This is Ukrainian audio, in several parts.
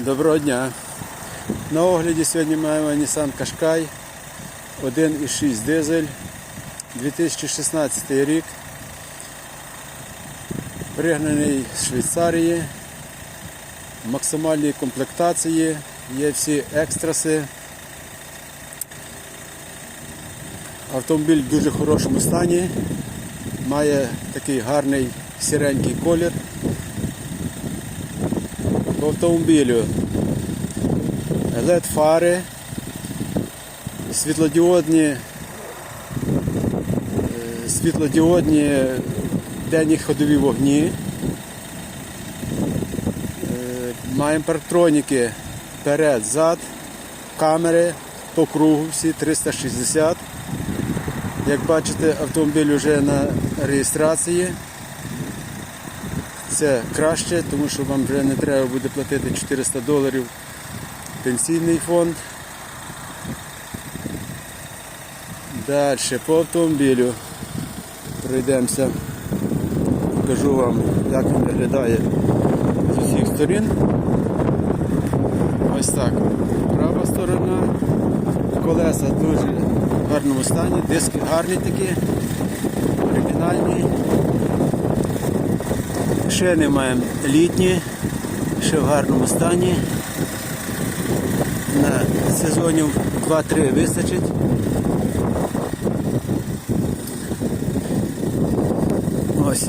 Доброго дня. На огляді сьогодні маємо Nissan Qashqai 1,6 дизель 2016 рік. Пригнаний з Швейцарії. Максимальні комплектації, є всі екстраси. Автомобіль в дуже хорошому стані, має такий гарний сіренький колір. По автомобілю LED фари, світлодіодні, е, світлодіодні денні ходові вогні. Е, Маємо парктроніки перед, зад, камери по кругу всі 360. Як бачите, автомобіль вже на реєстрації. Це краще, тому що вам вже не треба буде платити 400 доларів пенсійний фонд. Далі по автомобілю пройдемося. Покажу вам, як він виглядає з усіх сторін. Ось так. Права сторона, колеса в дуже гарному стані, диски гарні такі, оригінальні. Шини маємо літні, ще в гарному стані. На сезонів 2-3 вистачить. Ось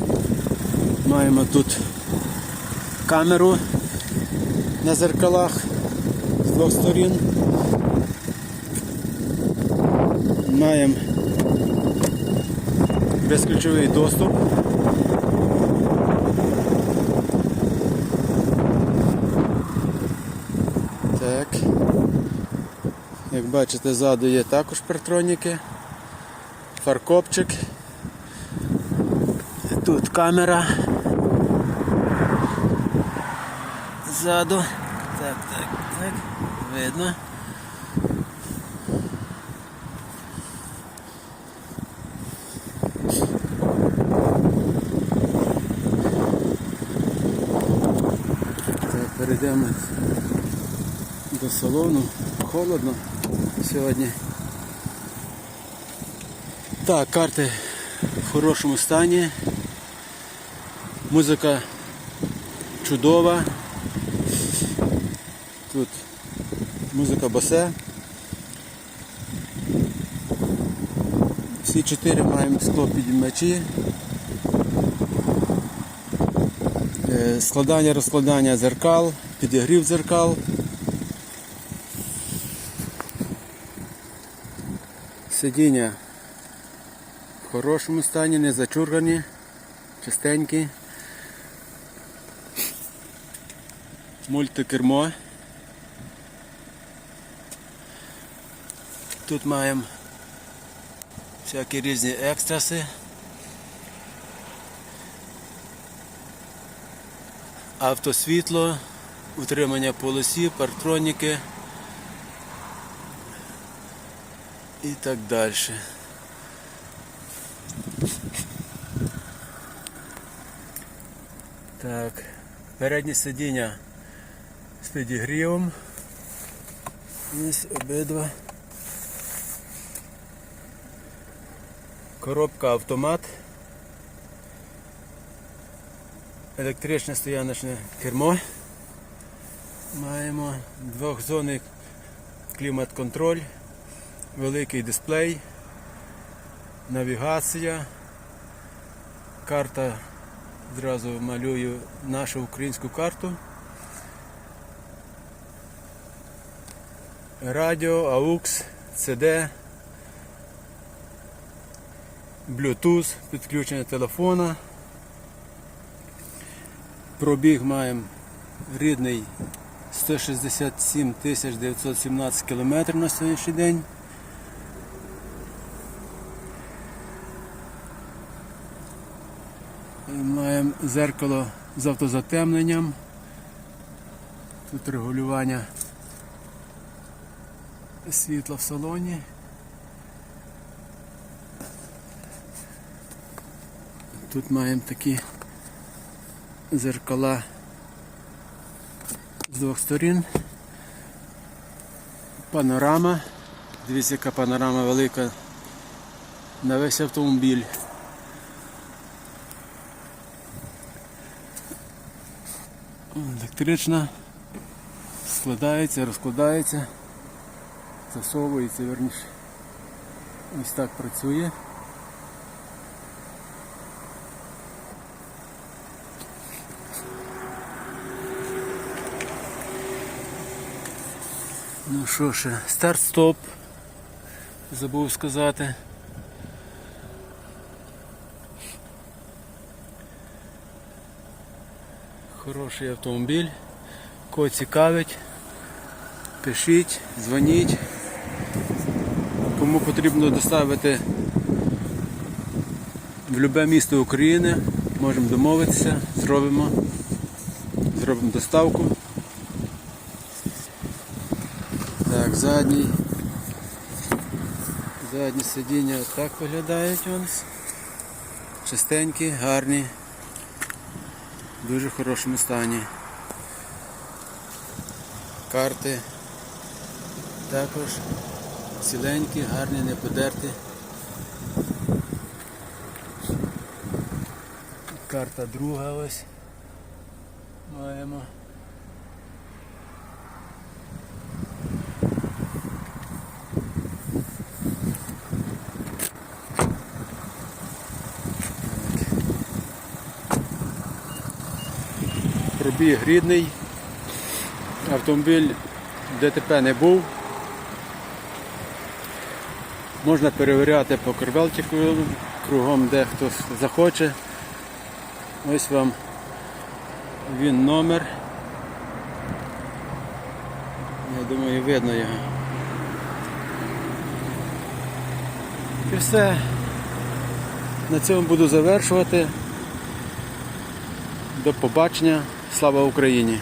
маємо тут камеру на зеркалах з двох сторін. Маємо безключовий доступ. Так. Як бачите, ззаду є також партроніки, фаркопчик. Тут камера. Ззаду. Так, так, так. Видно. Перейдемо до салону. Холодно сьогодні. Так, карти в хорошому стані. Музика чудова. Тут музика басе. Всі чотири маємо склопідіймачі. Е, Складання розкладання зеркал, підігрів зеркал. Сидіння в хорошому стані, не зачургані, чистенькі. Мультикермо. Тут маємо всякі різні екстраси. Автосвітло, утримання полосі, партроніки і так далі. Так, переднє сидіння з підігрівом. Ось обидва. Коробка автомат. Електричне стояночне кермо. Маємо двохзонний клімат-контроль, великий дисплей, навігація, карта, зразу малюю нашу українську карту. Радіо, AUX, CD, Bluetooth, підключення телефона. Пробіг маємо рідний 167 917 км на сьогоднішній день. Маємо зеркало з автозатемненням. Тут регулювання світла в салоні. Тут маємо такі зеркала з двох сторін. Панорама. Дивіться, яка панорама велика на весь автомобіль. Електрична. Складається, розкладається, засовується, верніше. Ось так працює. Ну що ще, старт-стоп. Забув сказати. Хороший автомобіль. Кого цікавить, пишіть, дзвоніть. Кому потрібно доставити в будь-яке місто України, можемо домовитися, зробимо. Зробимо доставку. Так, задній. Задні сидіння отак виглядають у нас. Чистенькі, гарні, дуже хорошому стані. Карти також ціленькі, гарні, не подерті. Карта друга ось маємо. Пробіг рідний. Автомобіль ДТП не був. Можна перевіряти по корвелчику кругом, де хто захоче. Ось вам він номер. Я думаю, видно його. І все. На цьому буду завершувати. До побачення. Слава Україні!